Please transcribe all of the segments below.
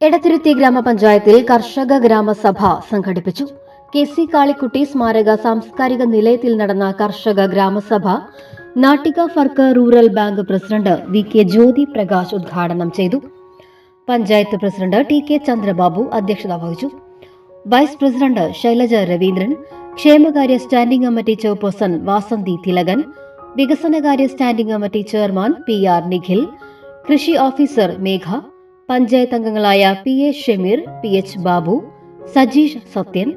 എടത്തിരുത്തി ഗ്രാമപഞ്ചായത്തിൽ കർഷക ഗ്രാമസഭ സംഘടിപ്പിച്ചു. കെ സി കാളിക്കുട്ടി സ്മാരക സാംസ്കാരിക നിലയത്തിൽ നടന്ന കർഷക ഗ്രാമസഭ Nattika Firka rural bank president V K Jyothi Prakash ഉദ്ഘാടനം ചെയ്തു. Panchayat president T K Chandrababu അധ്യക്ഷത വഹിച്ചു. വൈസ് പ്രസിഡന്റ് ശൈലജ രവീന്ദ്രൻ ക്ഷേമകാര്യ standing committee chairperson Vasanthi Thilakan വികസനകാര്യ standing committee chairman P R Nikhil കൃഷി ഓഫീസർ മേഘ പഞ്ചായത്ത് അംഗങ്ങളായ P A Shameer P H Babu Sajeesh Sathyan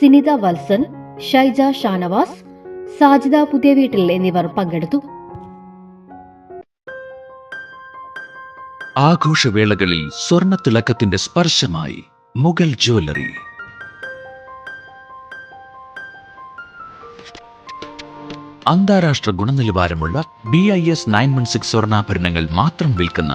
Sinitha Valsan Shaija Shanavas Sajida Puthiya Veettil എന്നിവർ പങ്കെടുത്തു. ആഘോഷവേളകളിൽ സ്വർണത്തിളക്കത്തിന്റെ സ്പർശമായി മുഗൾ ജ്വല്ലറി. അന്താരാഷ്ട്ര ഗുണനിലവാരമുള്ള B I S nine one six സ്വർണാഭരണങ്ങൾ മാത്രം വിൽക്കുന്ന